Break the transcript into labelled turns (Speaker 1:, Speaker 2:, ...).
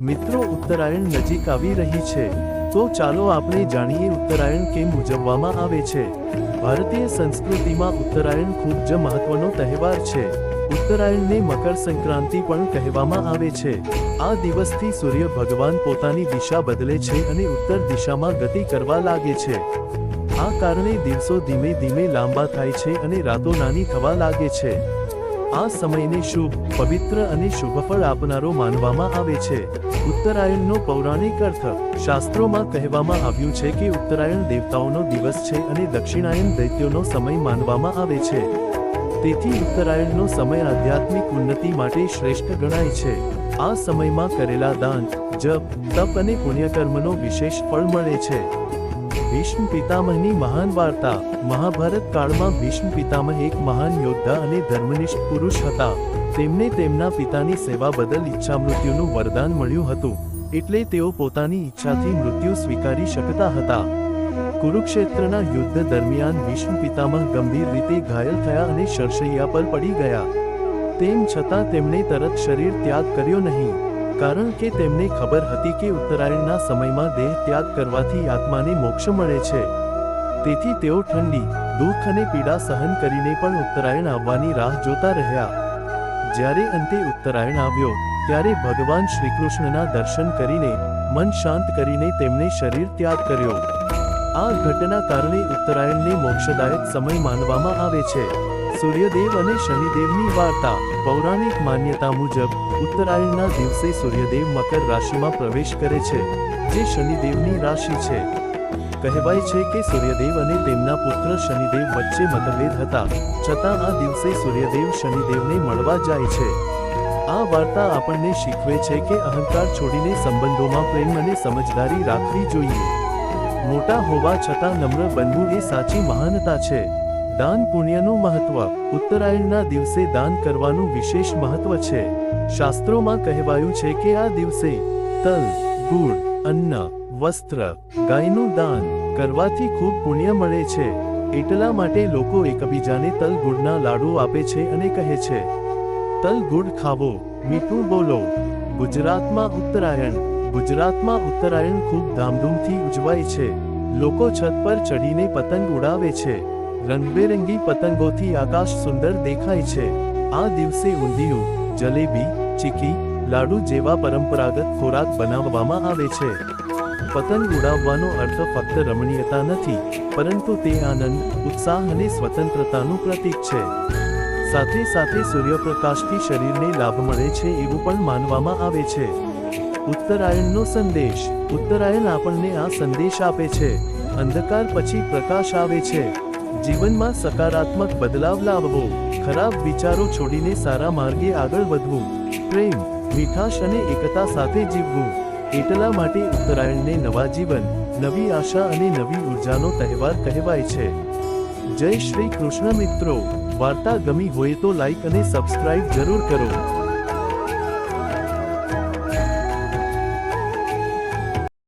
Speaker 1: મિત્રો, ઉત્તરાયણ નજીક આવી રહી છે, તો ચાલો આપણે જાણીએ ઉત્તરાયણ કેમ ઉજવવામાં આવે છે. ભારતીય સંસ્કૃતિમાં ઉત્તરાયણ ખૂબ જ મહત્વનો તહેવાર છે. ઉત્તરાયણને મકર સંક્રાંતિ પણ કહેવામાં આવે છે. આ દિવસથી સૂર્ય ભગવાન પોતાની દિશા બદલે છે અને ઉત્તર દિશામાં ગતિ કરવા લાગે છે. આ કારણે દિવસો ધીમે ધીમે લાંબા થાય છે અને રાતો નાની થવા લાગે છે. આ સમયને શુભ, પવિત્ર અને શુભફળ આપનારો માનવામાં આવે છે. ઉત્તરાયણનો પૌરાણિક અર્થ શાસ્ત્રોમાં કહેવામાં આવ્યું છે કે ઉત્તરાયણ દેવતાઓનો દિવસ છે અને દક્ષિણાયન દૈત્યોનો સમય માનવામાં આવે છે. તેથી ઉત્તરાયણનો સમય આધ્યાત્મિક ઉન્નતિ માટે શ્રેષ્ઠ ગણાય છે. આ સમયમાં કરેલા દાન, જપ, તપ અને પુણ્યકર્મનો વિશેષ ફળ મળે છે. ભીષ્મ પિતામહની મહાન વાર્તા. મહાભારત કાળમાં ભીષ્મ પિતામહ એક મહાન યોદ્ધા અને ધર્મનિષ્ઠ પુરુષ હતા. તેમને તેમના પિતાની સેવા બદલ ઈચ્છા મૃત્યુનું વરદાન મળ્યું હતું. એટલે તેઓ પોતાની ઈચ્છાથી મૃત્યુ સ્વીકારી શકતા હતા. કુરુક્ષેત્રના યુદ્ધ દરમિયાન ભીષ્મ પિતામહ ગંભીર રીતે ઘાયલ થયા અને શરશૈયા પર પડી ગયા. તેમ છતાં તેમણે તરત શરીર ત્યાગ કર્યો નહીં. કારણ કે તેમને ખબર હતી કે ઉત્તરાયણના સમયમાં દેહ ત્યાગ કરવાથી આત્માને મોક્ષ મળે છે. તેથી તેઓ ઠંડી, દુઃખ અને પીડા સહન કરીને પણ ઉત્તરાયણ આવવાની રાહ જોતા રહ્યા. જ્યારે અંતે ઉત્તરાયણ આવ્યો, ત્યારે ભગવાન શ્રીકૃષ્ણના દર્શન કરીને મન શાંત કરીને તેમણે શરીર ત્યાગ કર્યો. આ ઘટના કારણે ઉત્તરાયણને મોક્ષદાયક સમય માનવામાં આવે છે. સૂર્યદેવ અને શનિદેવની વાર્તા. પૌરાણિક માન્યતા મુજબ, ઉત્તરાયણના દિવસે સૂર્યદેવ મકર રાશિમાં પ્રવેશ કરે છે, જે શનિદેવની રાશિ છે. કહેવાય છે કે સૂર્યદેવ અને તેમના પુત્ર શનિદેવ વચ્ચે મતભેદ હતા, છતાં આ દિવસે સૂર્યદેવ શનિદેવને મળવા જાય છે. આ વાર્તા આપણને શીખવે છે કે અહંકાર છોડીને સંબંધોમાં પ્રેમ અને સમજદારી રાખવી જોઈએ. મોટા હોવા છતાં નમ્ર બનવું એ સાચી મહાનતા છે. દાન પુણ્યનું મહત્વ ઉત્તરાયણના દિવસે દાન કરવાનું વિશેષ મહત્વ છે. શાસ્ત્રોમાં કહેવાયું છે કે આ દિવસે તલ ગુળ અન્ન, વસ્ત્ર, ગાયનું દાન કરવાથી ખૂબ પુણ્ય મળે છે. એટલા માટે લોકો એકબીજાને તલ ગુળના લાડુ આપે છે અને કહે છે, તલ ગુડ ખાવો, મીઠું બોલો. ગુજરાતમાં ઉત્તરાયણ ગુજરાતમાં ઉત્તરાયણ ખૂબ ધામધૂમથી ઉજવાય છે. લોકો છત પર ચડીને પતંગ ઉડાવે છે. રંગબેરંગી પતંગોથી આકાશ સુંદર દેખાય છે. આ દિવસે ઊંધિયું, જલેબી, ચીકી, લાડુ જેવા પરંપરાગત ખોરાક બનાવવામાં આવે છે. પતંગ ઉડાવવાનો અર્થ ફક્ત રમણીયતા નથી, પરંતુ તે આનંદ, ઉત્સાહ અને સ્વતંત્રતાનું પ્રતીક છે. સાથે સાથે સૂર્યપ્રકાશથી શરીરને લાભ મળે છે એવું પણ માનવામાં આવે છે. ઉત્તરાયણનો સંદેશ, ઉત્તરાયણ આપણને આ સંદેશ આપે છે. અંધકાર પછી પ્રકાશ આવે છે. જીવનમાં સકારાત્મક બદલાવ લાવવો, ખરાબ વિચારો છોડીને સારા માર્ગે આગળ વધવું, પ્રેમ, મીઠાશ અને એકતા સાથે જીવવું, એટલા માટે ઉત્તરાયણને નવા જીવન, નવી આશા અને નવી ઉર્જાનો તહેવાર કહેવાય છે. જય શ્રી કૃષ્ણ મિત્રો. વાર્તા ગમી હોય તો લાઈક અને સબસ્ક્રાઇબ જરૂર કરો.